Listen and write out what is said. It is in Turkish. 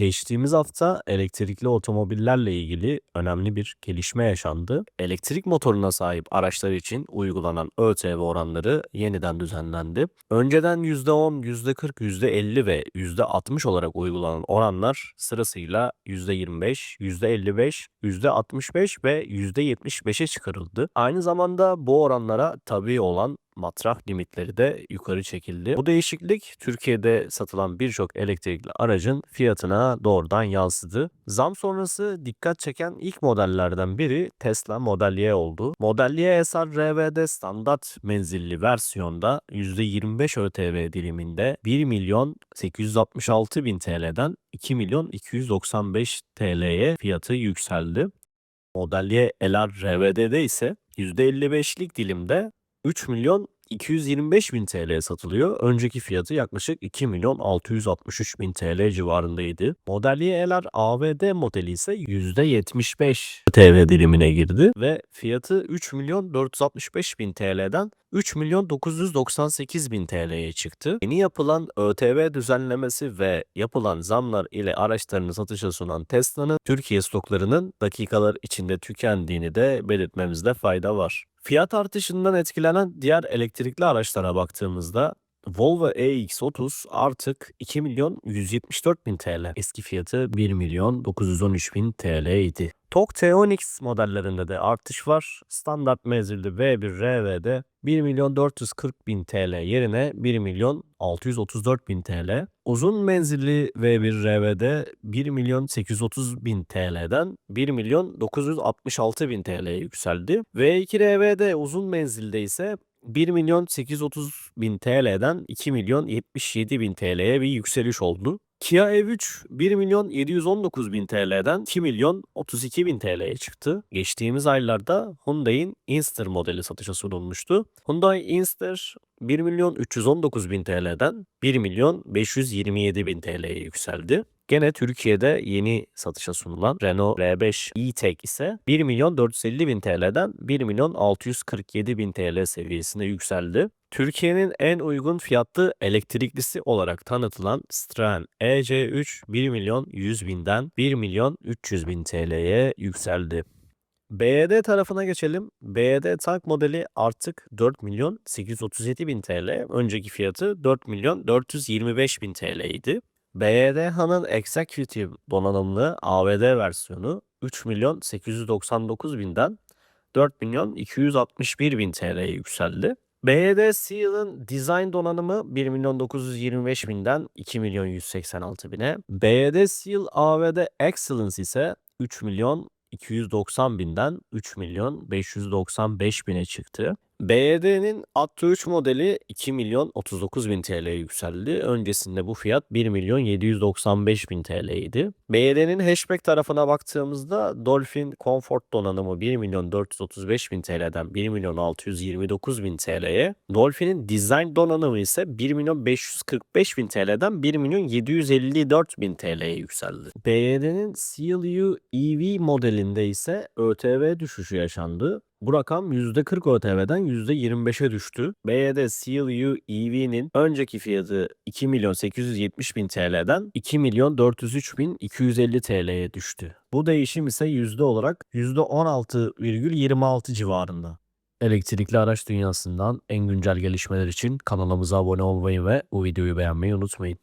Geçtiğimiz hafta elektrikli otomobillerle ilgili önemli bir gelişme yaşandı. Elektrik motoruna sahip araçlar için uygulanan ÖTV oranları yeniden düzenlendi. Önceden %10, %40, %50 ve %60 olarak uygulanan oranlar sırasıyla %25, %55, %65 ve %75'e çıkarıldı. Aynı zamanda bu oranlara tabi olan matrah limitleri de yukarı çekildi. Bu değişiklik Türkiye'de satılan birçok elektrikli aracın fiyatına doğrudan yansıdı. Zam sonrası dikkat çeken ilk modellerden biri Tesla Model Y oldu. Model Y SR RVD standart menzilli versiyonda %25 ÖTV diliminde 1 milyon 866 bin TL'den 2 milyon 295 TL'ye fiyatı yükseldi. Model Y LR RVD'de ise %55'lik dilimde 3 milyon 225 bin TL'ye satılıyor. Önceki fiyatı yaklaşık 2 milyon 663 bin TL civarındaydı. Model Y LR AVD modeli ise %75 TV dilimine girdi ve fiyatı 3 milyon 465 bin TL'den 3 milyon 998 bin TL'ye çıktı. Yeni yapılan ÖTV düzenlemesi ve yapılan zamlar ile araçlarını satışa sunan Tesla'nın Türkiye stoklarının dakikalar içinde tükendiğini de belirtmemizde fayda var. Fiyat artışından etkilenen diğer elektrikli araçlara baktığımızda Volvo EX30 artık 2 milyon 174 bin TL. Eski fiyatı 1 milyon 913 bin TL idi. TOG T10X modellerinde de artış var. Standart menzilli V1 RV'de 1 milyon 440 bin TL yerine 1 milyon 634 bin TL. Uzun menzilli V1 RV'de 1 milyon 830 bin TL'den 1 milyon 966 bin TL'ye yükseldi. V2 RV'de uzun menzilde ise 1 milyon 830 bin TL'den 2 milyon 77 bin TL'ye bir yükseliş oldu. Kia EV3 1 milyon 719 bin TL'den 2 milyon 32 bin TL'ye çıktı. Geçtiğimiz aylarda Hyundai'in Inster modeli satışa sunulmuştu. Hyundai Inster 1 milyon 319 bin TL'den 1 milyon 527 bin TL'ye yükseldi. Gene Türkiye'de yeni satışa sunulan Renault R5 E-Tech ise 1 milyon 450 bin TL'den 1 milyon 647 bin TL seviyesine yükseldi. Türkiye'nin en uygun fiyatlı elektriklisi olarak tanıtılan Stran EC3 1 milyon 100 binden 1 milyon 300 bin TL'ye yükseldi. BYD tarafına geçelim. BYD tank modeli artık 4 milyon 837 bin TL. Önceki fiyatı 4 milyon 425 bin TL idi. BYD-HA'nın Executive donanımlı AVD versiyonu 3 milyon 899 binden 4 milyon 261 bin TL'ye yükseldi. BYD Seal'ın Design donanımı 1 milyon 925 binden 2 milyon 186 bine. BYD Seal AVD Excellence ise 3 milyon 290 binden 3 milyon 595 bine çıktı. BYD'nin Atto 3 modeli 2 milyon 39 bin TL'ye yükseldi. Öncesinde bu fiyat 1 milyon 795 bin TL idi. BYD'nin hatchback tarafına baktığımızda Dolphin Comfort donanımı 1 milyon 435 bin TL'den 1 milyon 629 bin TL'ye. Dolphin'in Design donanımı ise 1 milyon 545 bin TL'den 1 milyon 754 bin TL'ye yükseldi. BYD'nin CLU EV modelinde ise ÖTV düşüşü yaşandı. Bu rakam %40 ÖTV'den %25'e düştü. BYD CLU EV'nin önceki fiyatı 2 milyon 870 bin TL'den 2 milyon 403 bin 250 TL'ye düştü. Bu değişim ise yüzde olarak %16,26 civarında. Elektrikli araç dünyasından en güncel gelişmeler için kanalımıza abone olmayı ve bu videoyu beğenmeyi unutmayın.